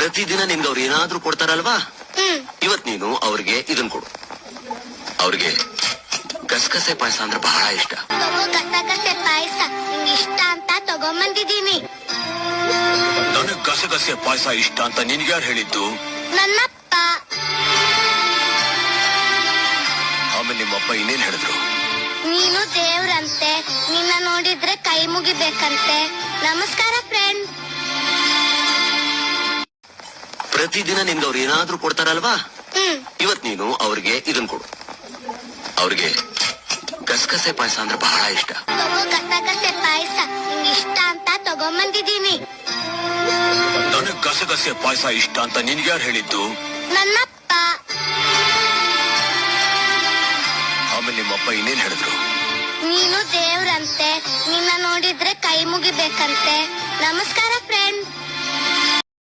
ಪ್ರತಿದಿನ ನಿಮ್ಗೆ ಅವ್ರು ಏನಾದ್ರೂ ಕೊಡ್ತಾರಲ್ವಾ? ಇವತ್ ನೀನು ಅವ್ರಿಗೆ ಇದನ್ ಕೊಡು. ಅವ್ರಿಗೆ ಗಸಗಸೆ ಪಾಯಸ ಅಂದ್ರೆ ಬಹಳ ಇಷ್ಟ. ಗಸಗಸೆ ಪಾಯಸ. ಇಷ್ಟ ಅಂತ ತಗೊಂಬಂದಿದೀನಿ ನನಗ್ ಗಸಗಸೆ ಪಾಯಸ ಇಷ್ಟ ಅಂತ ನಿನ್ಗ್ಯಾರು ಹೇಳಿದ್ದು? ನನ್ನಪ್ಪ. ಆಮೇಲೆ ನಿಮ್ಮಪ್ಪ ಇನ್ನೇನ್ ಹೇಳಿದ್ರು? ನೀನು ದೇವ್ರಂತೆ. ನಿನ್ನ ನೋಡಿದ್ರೆ ಕೈ ಮುಗಿಬೇಕಂತೆ. ನಮಸ್ಕಾರ ಫ್ರೆಂಡ್ ಪ್ರತಿದಿನ ನಿನ್ಗೆ ಅವ್ರು ಏನಾದ್ರೂ ಕೊಡ್ತಾರಲ್ವಾ? ಹ್ಮ್. ಇವತ್ ನೀನು ಅವ್ರಿಗೆ ಇದನ್ ಕೊಡು. ಅವ್ರಿಗೆ ಗಸಗಸೆ ಪಾಯಸ ಅಂದ್ರೆ ಬಹಳ ಇಷ್ಟ. ಗಸಗಸೆ ಪಾಯಸ. ಇಷ್ಟ ಅಂತ ತಗೊಂಬಂದಿದ್ದೀನಿ. ನನಗ್ ಗಸಗಸೆ ಪಾಯಸ ಇಷ್ಟ ಅಂತ ನಿನ್ಗ್ಯಾರು ಹೇಳಿದ್ದು? ನನ್ನಪ್ಪ. ಆಮೇಲೆ ನಿಮ್ಮಪ್ಪ ಇನ್ನೇನ್ ಹೇಳಿದ್ರು? ನೀನು ದೇವ್ರಂತೆ. ನಿನ್ನ ನೋಡಿದ್ರೆ ಕೈ ಮುಗಿಬೇಕಂತೆ. ನಮಸ್ಕಾರ ಫ್ರೆಂಡ್